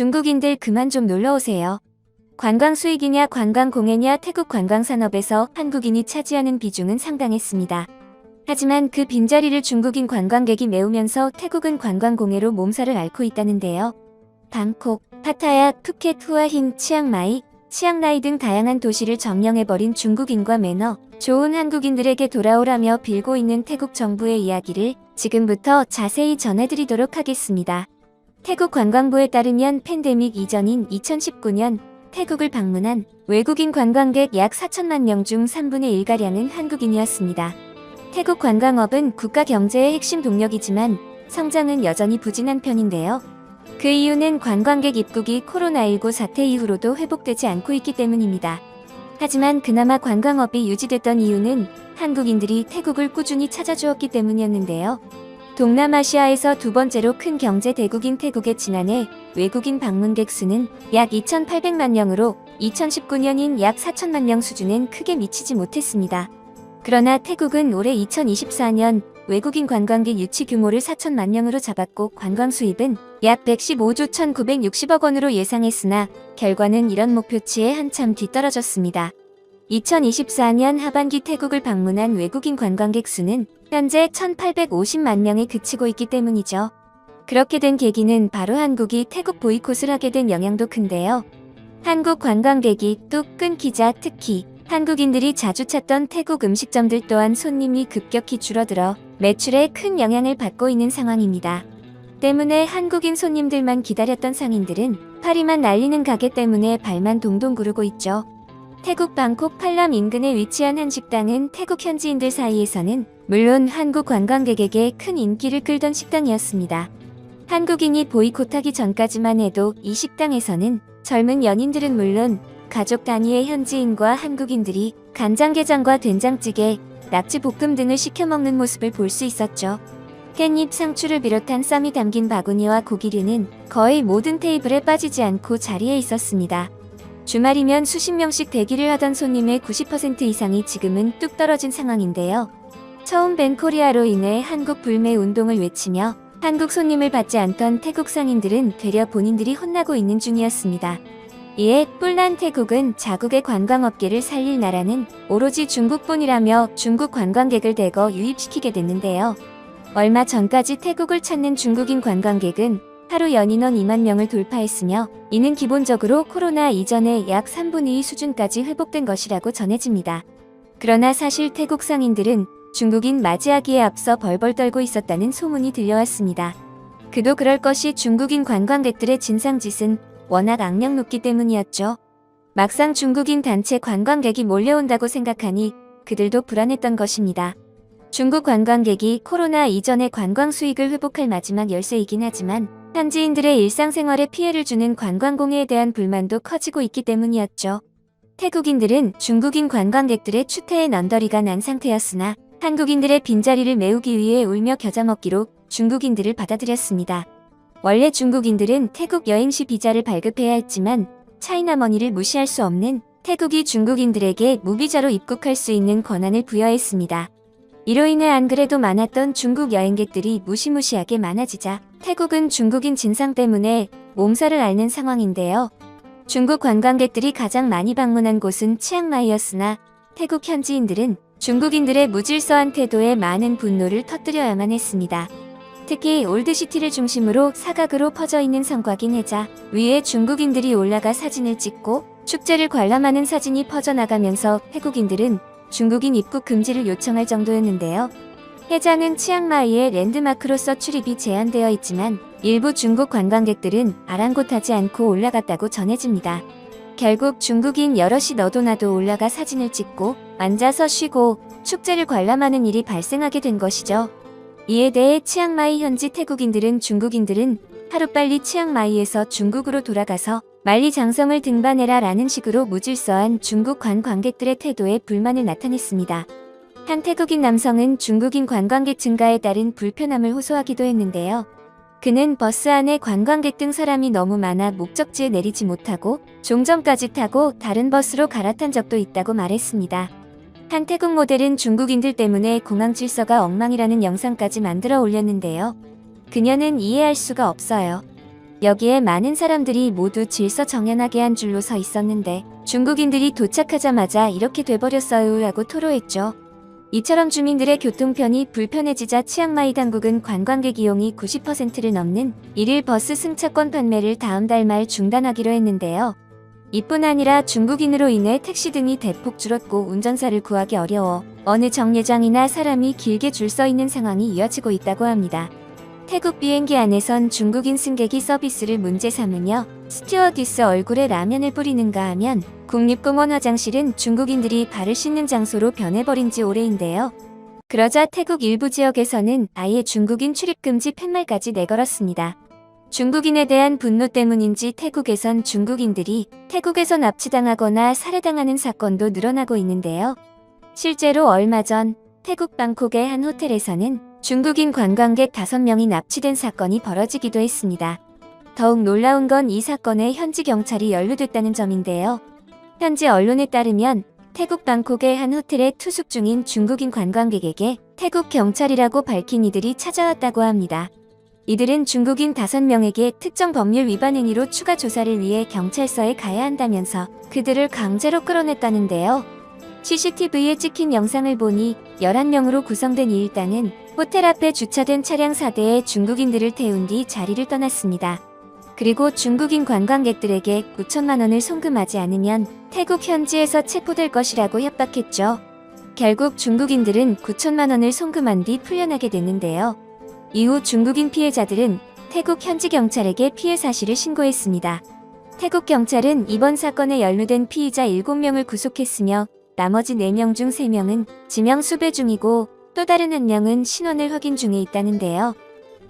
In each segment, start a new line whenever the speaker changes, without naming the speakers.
중국인들 그만 좀 놀러 오세요. 관광 수익이냐 관광 공해냐 태국 관광 산업에서 한국인이 차지하는 비중은 상당했습니다. 하지만 그 빈자리를 중국인 관광객이 메우면서 태국은 관광 공해로 몸살을 앓고 있다는데요. 방콕, 파타야, 푸켓, 후아힌, 치앙마이, 치앙라이 등 다양한 도시를 점령해버린 중국인과 매너, 좋은 한국인들에게 돌아오라며 빌고 있는 태국 정부의 이야기를 지금부터 자세히 전해드리도록 하겠습니다. 태국 관광부에 따르면 팬데믹 이전인 2019년 태국을 방문한 외국인 관광객 약 4천만 명 중 3분의 1가량은 한국인이었습니다. 태국 관광업은 국가 경제의 핵심 동력이지만 성장은 여전히 부진한 편인데요. 그 이유는 관광객 입국이 코로나19 사태 이후로도 회복되지 않고 있기 때문입니다. 하지만 그나마 관광업이 유지됐던 이유는 한국인들이 태국을 꾸준히 찾아주었기 때문이었는데요. 동남아시아에서 두 번째로 큰 경제 대국인 태국의 지난해 외국인 방문객 수는 약 2,800만 명으로 2019년인 약 4천만 명 수준엔 크게 미치지 못했습니다. 그러나 태국은 올해 2024년 외국인 관광객 유치 규모를 4천만 명으로 잡았고 관광 수입은 약 115조 1,960억 원으로 예상했으나 결과는 이런 목표치에 한참 뒤떨어졌습니다. 2024년 하반기 태국을 방문한 외국인 관광객 수는 현재 1,850만 명에 그치고 있기 때문이죠. 그렇게 된 계기는 바로 한국이 태국 보이콧을 하게 된 영향도 큰데요. 한국 관광객이 뚝 끊기자 특히 한국인들이 자주 찾던 태국 음식점들 또한 손님이 급격히 줄어들어 매출에 큰 영향을 받고 있는 상황입니다. 때문에 한국인 손님들만 기다렸던 상인들은 파리만 날리는 가게 때문에 발만 동동 구르고 있죠. 태국 방콕 팔람 인근에 위치한 한 식당은 태국 현지인들 사이에서는 물론 한국 관광객에게 큰 인기를 끌던 식당이었습니다. 한국인이 보이콧하기 전까지만 해도 이 식당에서는 젊은 연인들은 물론 가족 단위의 현지인과 한국인들이 간장게장과 된장찌개, 낙지볶음 등을 시켜 먹는 모습을 볼 수 있었죠. 깻잎 상추를 비롯한 쌈이 담긴 바구니와 고기류는 거의 모든 테이블에 빠지지 않고 자리에 있었습니다. 주말이면 수십 명씩 대기를 하던 손님의 90% 이상이 지금은 뚝 떨어진 상황인데요. 처음 밴 코리아로 인해 한국 불매 운동을 외치며 한국 손님을 받지 않던 태국 상인들은 되려 본인들이 혼나고 있는 중이었습니다. 이에 뿔난 태국은 자국의 관광업계를 살릴 나라는 오로지 중국뿐이라며 중국 관광객을 대거 유입시키게 됐는데요. 얼마 전까지 태국을 찾는 중국인 관광객은 하루 연인원 2만 명을 돌파했으며 이는 기본적으로 코로나 이전의 약 3분의 2 수준까지 회복된 것이라고 전해집니다. 그러나 사실 태국 상인들은 중국인 맞이하기에 앞서 벌벌 떨고 있었다는 소문이 들려왔습니다. 그도 그럴 것이 중국인 관광객들의 진상짓은 워낙 악명 높기 때문이었죠. 막상 중국인 단체 관광객이 몰려온다고 생각하니 그들도 불안했던 것입니다. 중국 관광객이 코로나 이전의 관광 수익을 회복할 마지막 열쇠이긴 하지만 현지인들의 일상생활에 피해를 주는 관광공해에 대한 불만도 커지고 있기 때문이었죠. 태국인들은 중국인 관광객들의 추태에 넌더리가 난 상태였으나 한국인들의 빈자리를 메우기 위해 울며 겨자 먹기로 중국인들을 받아들였습니다. 원래 중국인들은 태국 여행 시 비자를 발급해야 했지만 차이나머니를 무시할 수 없는 태국이 중국인들에게 무비자로 입국할 수 있는 권한을 부여했습니다. 이로 인해 안 그래도 많았던 중국 여행객들이 무시무시하게 많아지자 태국은 중국인 진상 때문에 몸살을 앓는 상황인데요. 중국 관광객들이 가장 많이 방문한 곳은 치앙마이였으나 태국 현지인들은 중국인들의 무질서한 태도에 많은 분노를 터뜨려야만 했습니다. 특히 올드시티를 중심으로 사각으로 퍼져 있는 성곽인 해자 위에 중국인들이 올라가 사진을 찍고 축제를 관람하는 사진이 퍼져나가면서 태국인들은 중국인 입국 금지를 요청할 정도였는데요. 해장은 치앙마이의 랜드마크로서 출입이 제한되어 있지만 일부 중국 관광객들은 아랑곳하지 않고 올라갔다고 전해집니다. 결국 중국인 여럿이 너도 나도 올라가 사진을 찍고 앉아서 쉬고 축제를 관람하는 일이 발생하게 된 것이죠. 이에 대해 치앙마이 현지 태국인들은 중국인들은 하루빨리 치앙마이에서 중국으로 돌아가서 만리장성을 등반해라 라는 식으로 무질서한 중국 관광객들의 태도에 불만을 나타냈습니다. 한 태국인 남성은 중국인 관광객 증가에 따른 불편함을 호소하기도 했는데요. 그는 버스 안에 관광객 등 사람이 너무 많아 목적지에 내리지 못하고 종점까지 타고 다른 버스로 갈아탄 적도 있다고 말했습니다. 한 태국 모델은 중국인들 때문에 공항 질서가 엉망이라는 영상까지 만들어 올렸는데요. 그녀는 이해할 수가 없어요. 여기에 많은 사람들이 모두 질서 정연하게 한 줄로 서 있었는데 중국인들이 도착하자마자 이렇게 돼버렸어요 라고 토로했죠. 이처럼 주민들의 교통편이 불편해지자 치앙마이 당국은 관광객 이용이 90%를 넘는 일일 버스 승차권 판매를 다음 달 말 중단하기로 했는데요. 이뿐 아니라 중국인으로 인해 택시 등이 대폭 줄었고 운전사를 구하기 어려워 어느 정류장이나 사람이 길게 줄 서 있는 상황이 이어지고 있다고 합니다. 태국 비행기 안에선 중국인 승객이 서비스를 문제 삼으며 스튜어디스 얼굴에 라면을 뿌리는가 하면 국립공원 화장실은 중국인들이 발을 씻는 장소로 변해버린 지 오래인데요. 그러자 태국 일부 지역에서는 아예 중국인 출입금지 팻말까지 내걸었습니다. 중국인에 대한 분노 때문인지 태국에선 중국인들이 태국에서 납치당하거나 살해당하는 사건도 늘어나고 있는데요. 실제로 얼마 전 태국 방콕의 한 호텔에서는 중국인 관광객 5명이 납치된 사건이 벌어지기도 했습니다. 더욱 놀라운 건 이 사건에 현지 경찰이 연루됐다는 점인데요. 현지 언론에 따르면 태국 방콕의 한 호텔에 투숙 중인 중국인 관광객에게 태국 경찰이라고 밝힌 이들이 찾아왔다고 합니다. 이들은 중국인 5명에게 특정 법률 위반 행위로 추가 조사를 위해 경찰서에 가야 한다면서 그들을 강제로 끌어냈다는데요. CCTV에 찍힌 영상을 보니 11명으로 구성된 이 일당은 호텔 앞에 주차된 차량 4대에 중국인들을 태운 뒤 자리를 떠났습니다. 그리고 중국인 관광객들에게 9천만 원을 송금하지 않으면 태국 현지에서 체포될 것이라고 협박했죠. 결국 중국인들은 9천만 원을 송금한 뒤 풀려나게 됐는데요. 이후 중국인 피해자들은 태국 현지 경찰에게 피해 사실을 신고했습니다. 태국 경찰은 이번 사건에 연루된 피의자 7명을 구속했으며 나머지 4명 중 3명은 지명 수배 중이고 또 다른 한 명은 신원을 확인 중에 있다는데요.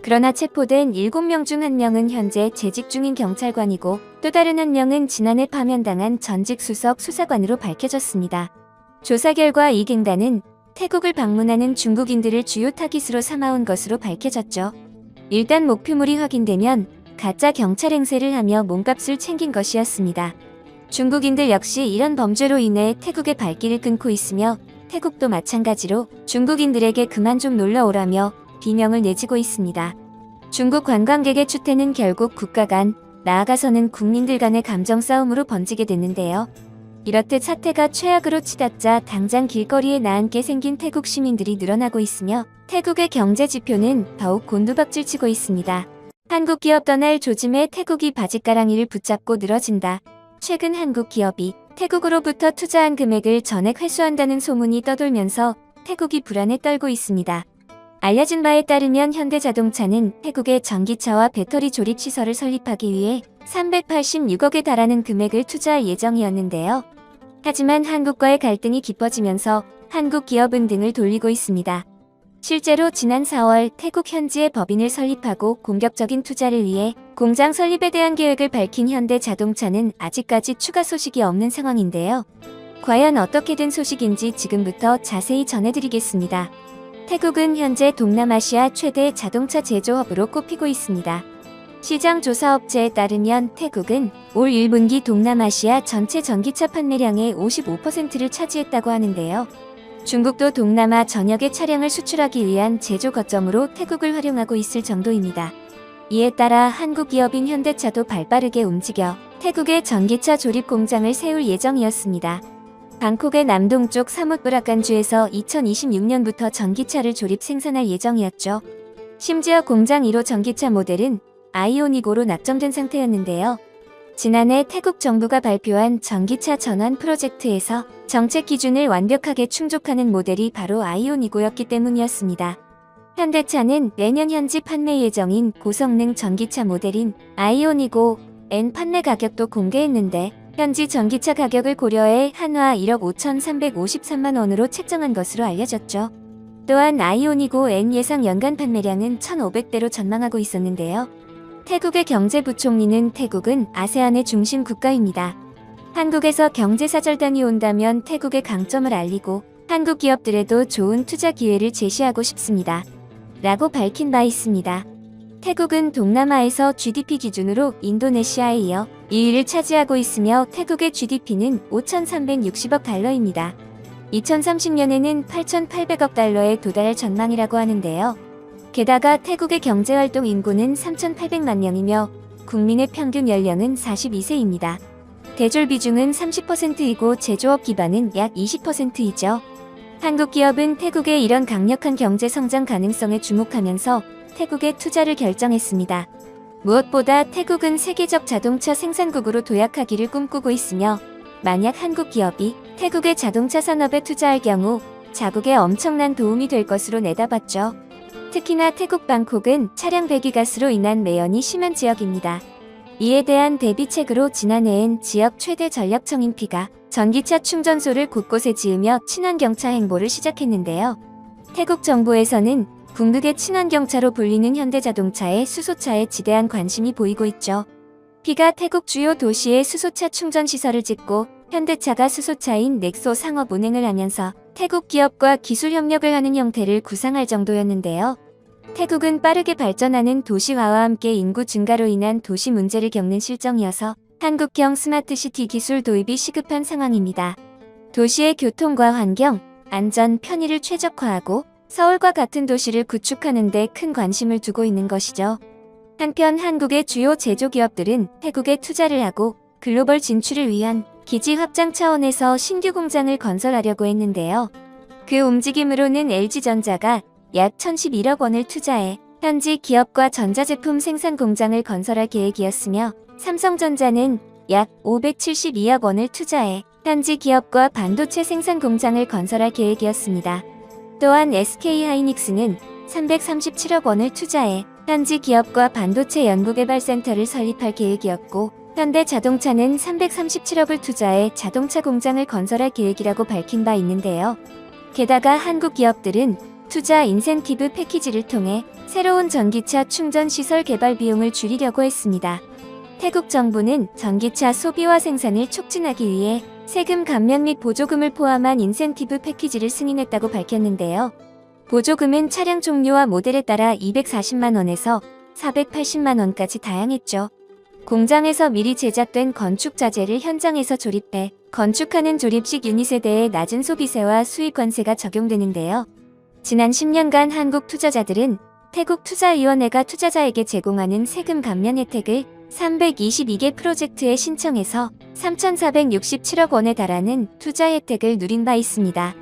그러나 체포된 7명 중한 명은 현재 재직 중인 경찰관이고 또 다른 한 명은 지난해 파면당한 전직 수석 수사관으로 밝혀졌습니다. 조사 결과 이 갱단은 태국을 방문하는 중국인들을 주요 타깃으로 삼아온 것으로 밝혀졌죠. 일단 목표물이 확인되면 가짜 경찰 행세를 하며 몸값을 챙긴 것이었습니다. 중국인들 역시 이런 범죄로 인해 태국의 발길을 끊고 있으며 태국도 마찬가지로 중국인들에게 그만 좀 놀러 오라며 비명을 내지고 있습니다. 중국 관광객의 추태는 결국 국가 간, 나아가서는 국민들 간의 감정 싸움으로 번지게 됐는데요. 이렇듯 사태가 최악으로 치닫자 당장 길거리에 나앉게 생긴 태국 시민들이 늘어나고 있으며 태국의 경제 지표는 더욱 곤두박질치고 있습니다. 한국 기업 떠날 조짐에 태국이 바짓가랑이를 붙잡고 늘어진다. 최근 한국 기업이 태국으로부터 투자한 금액을 전액 회수한다는 소문이 떠돌면서 태국이 불안에 떨고 있습니다. 알려진 바에 따르면 현대자동차는 태국에 전기차와 배터리 조립 시설을 설립하기 위해 386억에 달하는 금액을 투자할 예정이었는데요. 하지만 한국과의 갈등이 깊어지면서 한국 기업은 등을 돌리고 있습니다. 실제로 지난 4월 태국 현지에 법인을 설립하고 공격적인 투자를 위해 공장 설립에 대한 계획을 밝힌 현대자동차는 아직까지 추가 소식이 없는 상황인데요. 과연 어떻게 된 소식인지 지금부터 자세히 전해드리겠습니다. 태국은 현재 동남아시아 최대 자동차 제조업으로 꼽히고 있습니다. 시장 조사 업체에 따르면 태국은 올 1분기 동남아시아 전체 전기차 판매량의 55%를 차지했다고 하는데요. 중국도 동남아 전역의 차량을 수출하기 위한 제조 거점으로 태국을 활용하고 있을 정도입니다. 이에 따라 한국 기업인 현대차도 발빠르게 움직여 태국의 전기차 조립 공장을 세울 예정이었습니다. 방콕의 남동쪽 사뭇브라간주에서 2026년부터 전기차를 조립 생산할 예정이었죠. 심지어 공장 1호 전기차 모델은 아이오닉5로 낙점된 상태였는데요. 지난해 태국 정부가 발표한 전기차 전환 프로젝트에서 정책 기준을 완벽하게 충족하는 모델이 바로 아이오닉5였기 때문이었습니다. 현대차는 내년 현지 판매 예정인 고성능 전기차 모델인 아이오닉5 N 판매 가격도 공개했는데 현지 전기차 가격을 고려해 한화 1억 5,353만 원으로 책정한 것으로 알려졌죠. 또한 아이오닉5 N 예상 연간 판매량은 1,500대로 전망하고 있었는데요. 태국의 경제부총리는 태국은 아세안의 중심 국가입니다. 한국에서 경제사절단이 온다면 태국의 강점을 알리고 한국 기업들에도 좋은 투자 기회를 제시하고 싶습니다. 라고 밝힌 바 있습니다. 태국은 동남아에서 GDP 기준으로 인도네시아에 이어 2위를 차지하고 있으며 태국의 GDP는 5,360억 달러입니다. 2030년에는 8,800억 달러에 도달할 전망이라고 하는데요. 게다가 태국의 경제활동 인구는 3,800만 명이며 국민의 평균 연령은 42세입니다. 대졸 비중은 30%이고 제조업 기반은 약 20%이죠. 한국 기업은 태국의 이런 강력한 경제 성장 가능성에 주목하면서 태국에 투자를 결정했습니다. 무엇보다 태국은 세계적 자동차 생산국으로 도약하기를 꿈꾸고 있으며 만약 한국 기업이 태국의 자동차 산업에 투자할 경우 자국에 엄청난 도움이 될 것으로 내다봤죠. 특히나 태국 방콕은 차량 배기 가스로 인한 매연이 심한 지역입니다. 이에 대한 대비책으로 지난해엔 지역 최대 전력청인 피가 전기차 충전소를 곳곳에 지으며 친환경차 행보를 시작했는데요. 태국 정부에서는 궁극의 친환경차로 불리는 현대자동차의 수소차에 지대한 관심이 보이고 있죠. 피가 태국 주요 도시에 수소차 충전 시설을 짓고 현대차가 수소차인 넥소 상업 운행을 하면서 태국 기업과 기술 협력을 하는 형태를 구상할 정도였는데요. 태국은 빠르게 발전하는 도시화와 함께 인구 증가로 인한 도시 문제를 겪는 실정이어서 한국형 스마트시티 기술 도입이 시급한 상황입니다. 도시의 교통과 환경, 안전, 편의를 최적화하고 서울과 같은 도시를 구축하는 데 큰 관심을 두고 있는 것이죠. 한편 한국의 주요 제조기업들은 태국에 투자를 하고 글로벌 진출을 위한 기지 확장 차원에서 신규 공장을 건설하려고 했는데요. 그 움직임으로는 LG전자가 약 1011억 원을 투자해 현지 기업과 전자제품 생산 공장을 건설할 계획이었으며 삼성전자는 약 572억 원을 투자해 현지 기업과 반도체 생산 공장을 건설할 계획이었습니다. 또한 SK하이닉스는 337억 원을 투자해 현지 기업과 반도체 연구개발센터를 설립할 계획이었고 현대자동차는 337억을 투자해 자동차 공장을 건설할 계획이라고 밝힌 바 있는데요. 게다가 한국 기업들은 투자 인센티브 패키지를 통해 새로운 전기차 충전 시설 개발 비용을 줄이려고 했습니다. 태국 정부는 전기차 소비와 생산을 촉진하기 위해 세금 감면 및 보조금을 포함한 인센티브 패키지를 승인했다고 밝혔는데요. 보조금은 차량 종류와 모델에 따라 240만 원에서 480만 원까지 다양했죠. 공장에서 미리 제작된 건축 자재를 현장에서 조립해 건축하는 조립식 유닛에 대해 낮은 소비세와 수입 관세가 적용되는데요. 지난 10년간 한국 투자자들은 태국 투자위원회가 투자자에게 제공하는 세금 감면 혜택을 322개 프로젝트에 신청해서 3,467억 원에 달하는 투자 혜택을 누린 바 있습니다.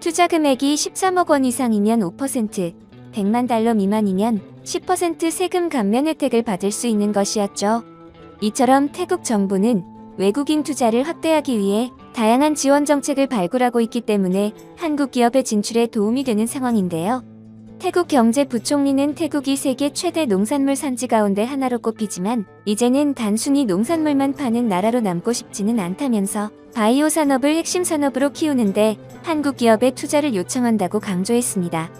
투자 금액이 13억 원 이상이면 5%, 100만 달러 미만이면 10% 세금 감면 혜택을 받을 수 있는 것이었죠. 이처럼 태국 정부는 외국인 투자를 확대하기 위해 다양한 지원 정책을 발굴하고 있기 때문에 한국 기업의 진출에 도움이 되는 상황인데요. 태국 경제부총리는 태국이 세계 최대 농산물 산지 가운데 하나로 꼽히지만 이제는 단순히 농산물만 파는 나라로 남고 싶지는 않다면서 바이오 산업을 핵심 산업으로 키우는데 한국 기업의 투자를 요청한다고 강조했습니다.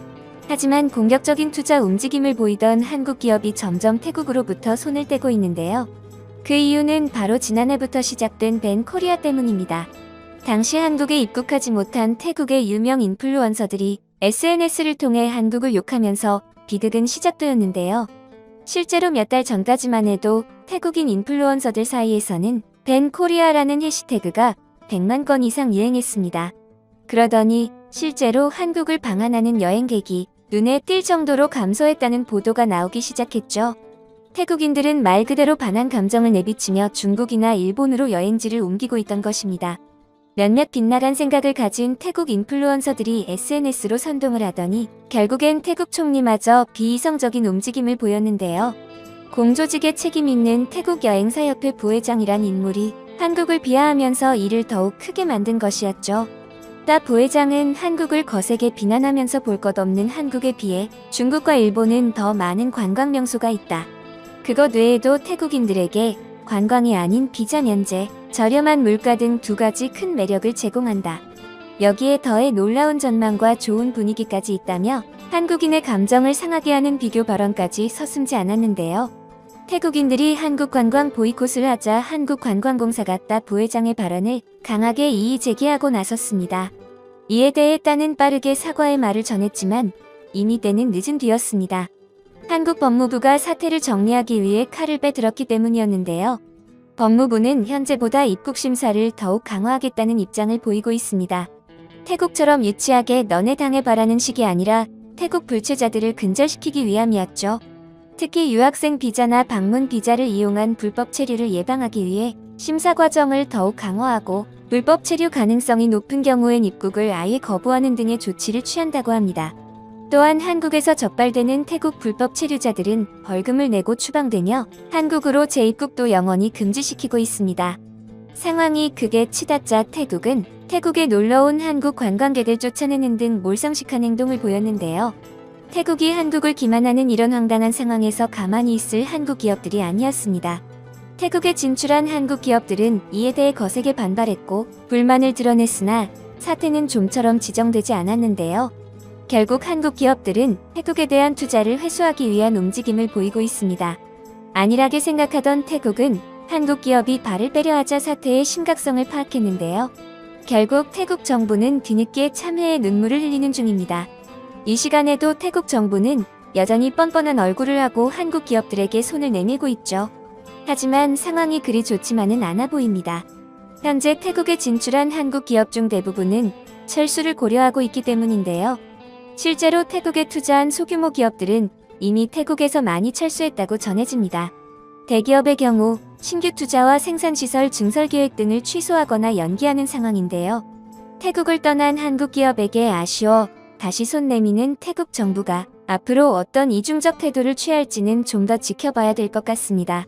하지만 공격적인 투자 움직임을 보이던 한국 기업이 점점 태국으로부터 손을 떼고 있는데요. 그 이유는 바로 지난해부터 시작된 벤 코리아 때문입니다. 당시 한국에 입국하지 못한 태국의 유명 인플루언서들이 SNS를 통해 한국을 욕하면서 비극은 시작되었는데요. 실제로 몇 달 전까지만 해도 태국인 인플루언서들 사이에서는 벤 코리아라는 해시태그가 100만 건 이상 유행했습니다. 그러더니 실제로 한국을 방한하는 여행객이 눈에 띌 정도로 감소했다는 보도가 나오기 시작했죠. 태국인들은 말 그대로 반한 감정을 내비치며 중국이나 일본으로 여행지를 옮기고 있던 것입니다. 몇몇 빗나간 생각을 가진 태국 인플루언서들이 SNS로 선동을 하더니 결국엔 태국 총리마저 비이성적인 움직임을 보였는데요. 공조직에 책임 있는 태국 여행사협회 부회장이란 인물이 한국을 비하하면서 이를 더욱 크게 만든 것이었죠. 따 부회장은 한국을 거세게 비난하면서 볼 것 없는 한국에 비해 중국과 일본은 더 많은 관광 명소가 있다. 그것 외에도 태국인들에게 관광이 아닌 비자 면제, 저렴한 물가 등 두 가지 큰 매력을 제공한다. 여기에 더해 놀라운 전망과 좋은 분위기까지 있다며 한국인의 감정을 상하게 하는 비교 발언까지 서슴지 않았는데요. 태국인들이 한국 관광 보이콧을 하자 한국관광공사가 따 부회장의 발언을 강하게 이의 제기하고 나섰습니다. 이에 대해 따는 빠르게 사과의 말을 전했지만 이미 때는 늦은 뒤였습니다. 한국 법무부가 사태를 정리하기 위해 칼을 빼들었기 때문이었는데요. 법무부는 현재보다 입국 심사를 더욱 강화하겠다는 입장을 보이고 있습니다. 태국처럼 유치하게 너네 당해 바라는 식이 아니라 태국 불체자들을 근절시키기 위함이었죠. 특히 유학생 비자나 방문 비자를 이용한 불법 체류를 예방하기 위해 심사 과정을 더욱 강화하고 불법 체류 가능성이 높은 경우엔 입국을 아예 거부하는 등의 조치를 취한다고 합니다. 또한 한국에서 적발되는 태국 불법 체류자들은 벌금을 내고 추방되며 한국으로 재입국도 영원히 금지시키고 있습니다. 상황이 극에 치닫자 태국은 태국에 놀러온 한국 관광객을 쫓아내는 등 몰상식한 행동을 보였는데요. 태국이 한국을 기만하는 이런 황당한 상황에서 가만히 있을 한국 기업들이 아니었습니다. 태국에 진출한 한국 기업들은 이에 대해 거세게 반발했고 불만을 드러냈으나 사태는 좀처럼 지정되지 않았는데요. 결국 한국 기업들은 태국에 대한 투자를 회수하기 위한 움직임을 보이고 있습니다. 안일하게 생각하던 태국은 한국 기업이 발을 빼려 하자 사태의 심각성을 파악했는데요. 결국 태국 정부는 뒤늦게 참회의 눈물을 흘리는 중입니다. 이 시간에도 태국 정부는 여전히 뻔뻔한 얼굴을 하고 한국 기업들에게 손을 내밀고 있죠. 하지만 상황이 그리 좋지만은 않아 보입니다. 현재 태국에 진출한 한국 기업 중 대부분은 철수를 고려하고 있기 때문인데요. 실제로 태국에 투자한 소규모 기업들은 이미 태국에서 많이 철수했다고 전해집니다. 대기업의 경우 신규 투자와 생산시설 증설 계획 등을 취소하거나 연기하는 상황인데요. 태국을 떠난 한국 기업에게 아쉬워 다시 손 내미는 태국 정부가 앞으로 어떤 이중적 태도를 취할지는 좀 더 지켜봐야 될 것 같습니다.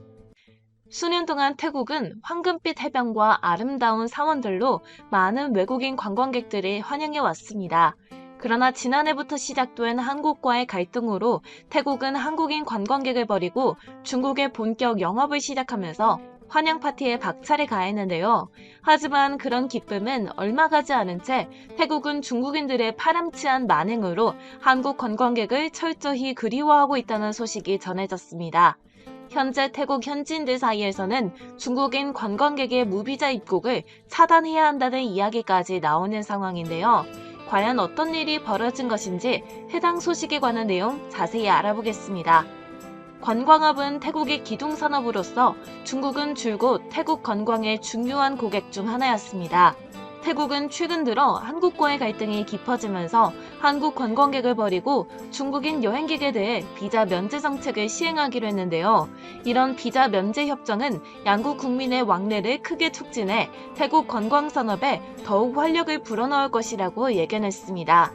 수년 동안 태국은 황금빛 해변과 아름다운 사원들로 많은 외국인 관광객들이 환영해 왔습니다. 그러나 지난해부터 시작된 한국과의 갈등으로 태국은 한국인 관광객을 버리고 중국의 본격 영업을 시작하면서 환영 파티에 박차를 가했는데요. 하지만 그런 기쁨은 얼마 가지 않은 채 태국은 중국인들의 파람치한 만행으로 한국 관광객을 철저히 그리워하고 있다는 소식이 전해졌습니다. 현재 태국 현지인들 사이에서는 중국인 관광객의 무비자 입국을 차단해야 한다는 이야기까지 나오는 상황인데요. 과연 어떤 일이 벌어진 것인지 해당 소식에 관한 내용 자세히 알아보겠습니다. 관광업은 태국의 기둥산업으로서 중국은 줄곧 태국 관광의 중요한 고객 중 하나였습니다. 태국은 최근 들어 한국과의 갈등이 깊어지면서 한국 관광객을 버리고 중국인 여행객에 대해 비자 면제 정책을 시행하기로 했는데요. 이런 비자 면제 협정은 양국 국민의 왕래를 크게 촉진해 태국 관광 산업에 더욱 활력을 불어넣을 것이라고 예견했습니다.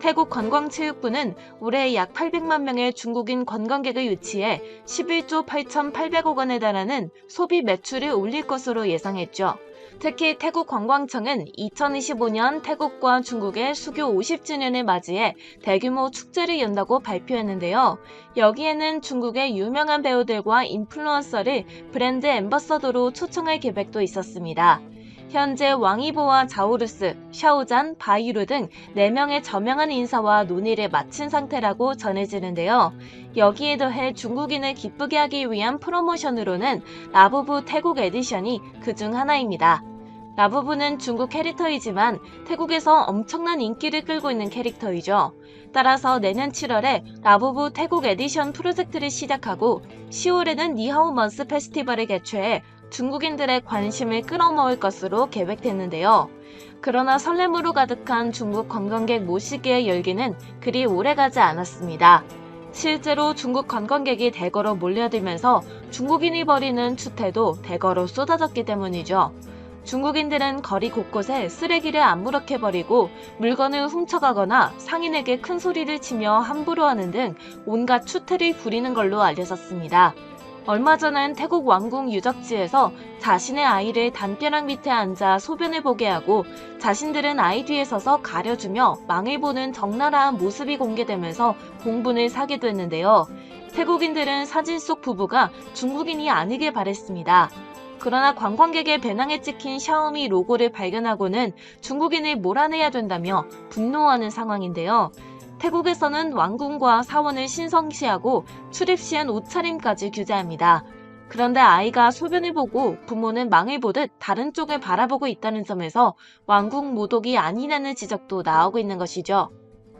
태국 관광체육부는 올해 약 800만 명의 중국인 관광객을 유치해 11조 8,800억 원에 달하는 소비 매출을 올릴 것으로 예상했죠. 특히 태국 관광청은 2025년 태국과 중국의 수교 50주년을 맞이해 대규모 축제를 연다고 발표했는데요. 여기에는 중국의 유명한 배우들과 인플루언서를 브랜드 엠버서더로 초청할 계획도 있었습니다. 현재 왕이보와 자우루스, 샤오잔, 바이루 등 4명의 저명한 인사와 논의를 마친 상태라고 전해지는데요. 여기에 더해 중국인을 기쁘게 하기 위한 프로모션으로는 라부부 태국 에디션이 그 중 하나입니다. 라부부는 중국 캐릭터이지만 태국에서 엄청난 인기를 끌고 있는 캐릭터이죠. 따라서 내년 7월에 라부부 태국 에디션 프로젝트를 시작하고 10월에는 니하오 먼스 페스티벌을 개최해 중국인들의 관심을 끌어모을 것으로 계획됐는데요. 그러나 설렘으로 가득한 중국 관광객 모시기의 열기는 그리 오래가지 않았습니다. 실제로 중국 관광객이 대거로 몰려들면서 중국인이 벌이는 추태도 대거로 쏟아졌기 때문이죠. 중국인들은 거리 곳곳에 쓰레기를 아무렇게 버리고 물건을 훔쳐가거나 상인에게 큰 소리를 치며 함부로 하는 등 온갖 추태를 부리는 걸로 알려졌습니다. 얼마 전엔 태국 왕궁 유적지에서 자신의 아이를 담벼락 밑에 앉아 소변을 보게 하고 자신들은 아이 뒤에 서서 가려주며 망을 보는 적나라한 모습이 공개되면서 공분을 사기도 했는데요. 태국인들은 사진 속 부부가 중국인이 아니길 바랬습니다. 그러나 관광객의 배낭에 찍힌 샤오미 로고를 발견하고는 중국인을 몰아내야 된다며 분노하는 상황인데요. 태국에서는 왕궁과 사원을 신성시하고 출입 시엔 옷차림까지 규제합니다. 그런데 아이가 소변을 보고 부모는 망을 보듯 다른 쪽을 바라보고 있다는 점에서 왕궁 모독이 아니라는 지적도 나오고 있는 것이죠.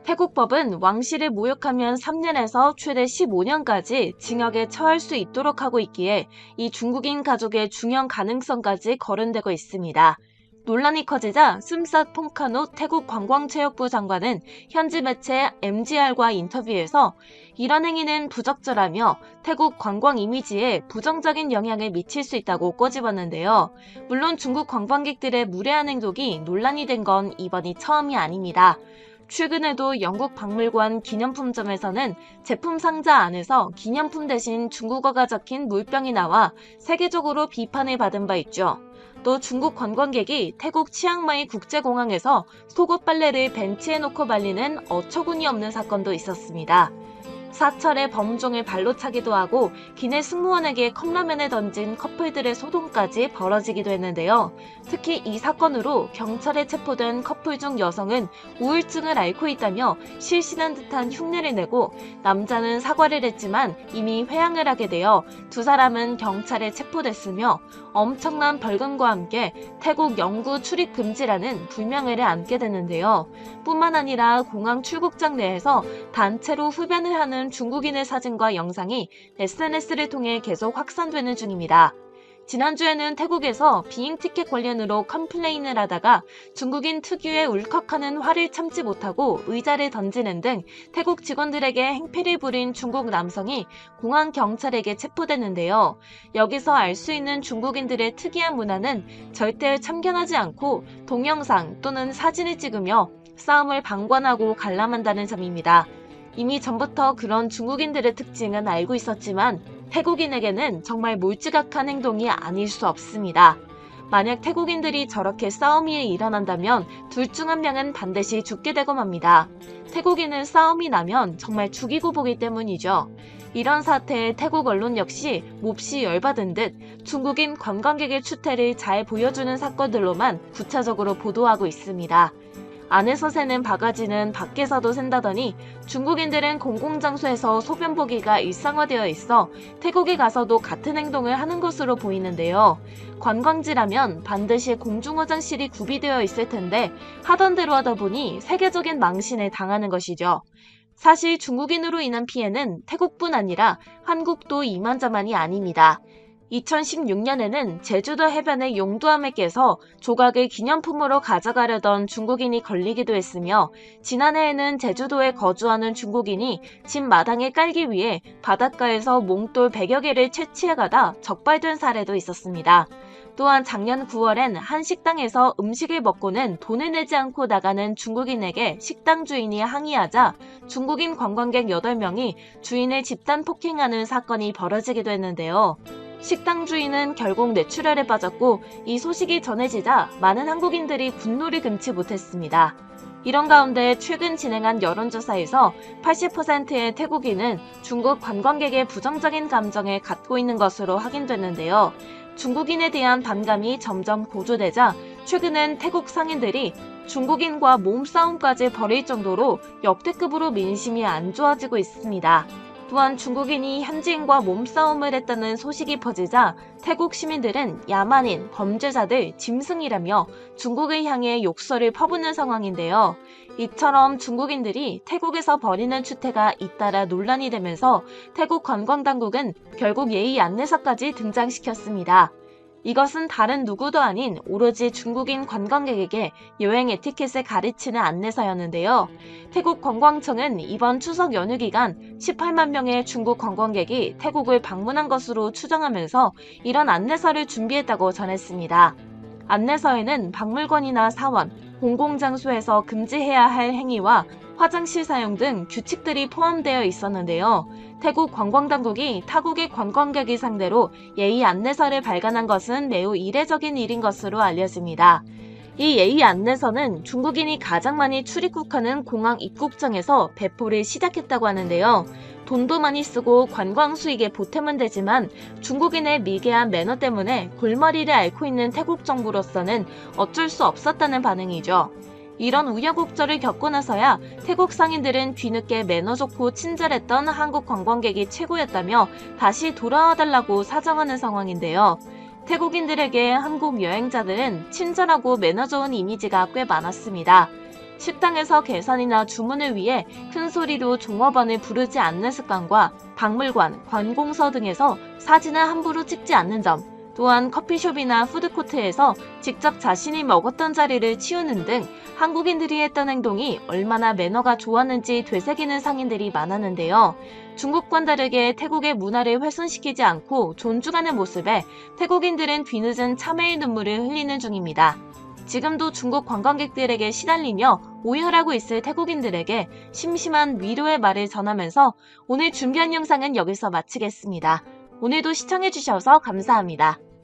태국법은 왕실을 모욕하면 3년에서 최대 15년까지 징역에 처할 수 있도록 하고 있기에 이 중국인 가족의 중형 가능성까지 거론되고 있습니다. 논란이 커지자 슴삿 퐁카노 태국 관광체육부 장관은 현지 매체 MGR과 인터뷰에서 이런 행위는 부적절하며 태국 관광 이미지에 부정적인 영향을 미칠 수 있다고 꼬집었는데요. 물론 중국 관광객들의 무례한 행동이 논란이 된 건 이번이 처음이 아닙니다. 최근에도 영국 박물관 기념품점에서는 제품 상자 안에서 기념품 대신 중국어가 적힌 물병이 나와 세계적으로 비판을 받은 바 있죠. 또 중국 관광객이 태국 치앙마이 국제공항에서 속옷 빨래를 벤치에 놓고 말리는 어처구니 없는 사건도 있었습니다. 사찰의 범종을 발로 차기도 하고 기내 승무원에게 컵라면을 던진 커플들의 소동까지 벌어지기도 했는데요. 특히 이 사건으로 경찰에 체포된 커플 중 여성은 우울증을 앓고 있다며 실신한 듯한 흉내를 내고 남자는 사과를 했지만 이미 회항을 하게 되어 두 사람은 경찰에 체포됐으며 엄청난 벌금과 함께 태국 영구 출입 금지라는 불명예를 안게 되는데요. 뿐만 아니라 공항 출국장 내에서 단체로 흡연을 하는 중국인의 사진과 영상이 SNS를 통해 계속 확산되는 중입니다. 지난주에는 태국에서 비행 티켓 관련으로 컴플레인을 하다가 중국인 특유의 울컥하는 화를 참지 못하고 의자를 던지는 등 태국 직원들에게 행패를 부린 중국 남성이 공항 경찰에게 체포됐는데요. 여기서 알 수 있는 중국인들의 특이한 문화는 절대 참견하지 않고 동영상 또는 사진을 찍으며 싸움을 방관하고 관람한다는 점입니다. 이미 전부터 그런 중국인들의 특징은 알고 있었지만 태국인에게는 정말 몰지각한 행동이 아닐 수 없습니다. 만약 태국인들이 저렇게 싸움이 일어난다면 둘 중 한 명은 반드시 죽게 되고 맙니다. 태국인은 싸움이 나면 정말 죽이고 보기 때문이죠. 이런 사태에 태국 언론 역시 몹시 열받은 듯 중국인 관광객의 추태를 잘 보여주는 사건들로만 구체적으로 보도하고 있습니다. 안에서 새는 바가지는 밖에서도 샌다더니 중국인들은 공공장소에서 소변 보기가 일상화되어 있어 태국에 가서도 같은 행동을 하는 것으로 보이는데요. 관광지라면 반드시 공중화장실이 구비되어 있을 텐데 하던 대로 하다 보니 세계적인 망신을 당하는 것이죠. 사실 중국인으로 인한 피해는 태국뿐 아니라 한국도 이만저만이 아닙니다. 2016년에는 제주도 해변의 용두암에 깨서 조각을 기념품으로 가져가려던 중국인이 걸리기도 했으며 지난해에는 제주도에 거주하는 중국인이 집 마당에 깔기 위해 바닷가에서 몽돌 100여 개를 채취해가다 적발된 사례도 있었습니다. 또한 작년 9월엔 한 식당에서 음식을 먹고는 돈을 내지 않고 나가는 중국인에게 식당 주인이 항의하자 중국인 관광객 8명이 주인을 집단 폭행하는 사건이 벌어지기도 했는데요. 식당 주인은 결국 뇌출혈에 빠졌고 이 소식이 전해지자 많은 한국인들이 분노를 금치 못했습니다. 이런 가운데 최근 진행한 여론조사에서 80%의 태국인은 중국 관광객의 부정적인 감정을 갖고 있는 것으로 확인됐는데요. 중국인에 대한 반감이 점점 고조되자 최근엔 태국 상인들이 중국인과 몸싸움까지 벌일 정도로 역대급으로 민심이 안 좋아지고 있습니다. 또한 중국인이 현지인과 몸싸움을 했다는 소식이 퍼지자 태국 시민들은 야만인, 범죄자들, 짐승이라며 중국을 향해 욕설을 퍼붓는 상황인데요. 이처럼 중국인들이 태국에서 벌이는 추태가 잇따라 논란이 되면서 태국 관광당국은 결국 예의 안내사까지 등장시켰습니다. 이것은 다른 누구도 아닌 오로지 중국인 관광객에게 여행 에티켓을 가르치는 안내사였는데요. 태국 관광청은 이번 추석 연휴 기간 18만 명의 중국 관광객이 태국을 방문한 것으로 추정하면서 이런 안내서를 준비했다고 전했습니다. 안내서에는 박물관이나 사원, 공공장소에서 금지해야 할 행위와 화장실 사용 등 규칙들이 포함되어 있었는데요. 태국 관광당국이 타국의 관광객을 상대로 예의 안내서를 발간한 것은 매우 이례적인 일인 것으로 알려집니다. 이 예의 안내서는 중국인이 가장 많이 출입국하는 공항 입국장에서 배포를 시작했다고 하는데요. 돈도 많이 쓰고 관광 수익에 보탬은 되지만 중국인의 미개한 매너 때문에 골머리를 앓고 있는 태국 정부로서는 어쩔 수 없었다는 반응이죠. 이런 우여곡절을 겪고 나서야 태국 상인들은 뒤늦게 매너 좋고 친절했던 한국 관광객이 최고였다며 다시 돌아와 달라고 사정하는 상황인데요. 태국인들에게 한국 여행자들은 친절하고 매너 좋은 이미지가 꽤 많았습니다. 식당에서 계산이나 주문을 위해 큰 소리로 종업원을 부르지 않는 습관과 박물관, 관공서 등에서 사진을 함부로 찍지 않는 점, 또한 커피숍이나 푸드코트에서 직접 자신이 먹었던 자리를 치우는 등 한국인들이 했던 행동이 얼마나 매너가 좋았는지 되새기는 상인들이 많았는데요. 중국과는 다르게 태국의 문화를 훼손시키지 않고 존중하는 모습에 태국인들은 뒤늦은 참회의 눈물을 흘리는 중입니다. 지금도 중국 관광객들에게 시달리며 오열하고 있을 태국인들에게 심심한 위로의 말을 전하면서 오늘 준비한 영상은 여기서 마치겠습니다. 오늘도 시청해주셔서 감사합니다.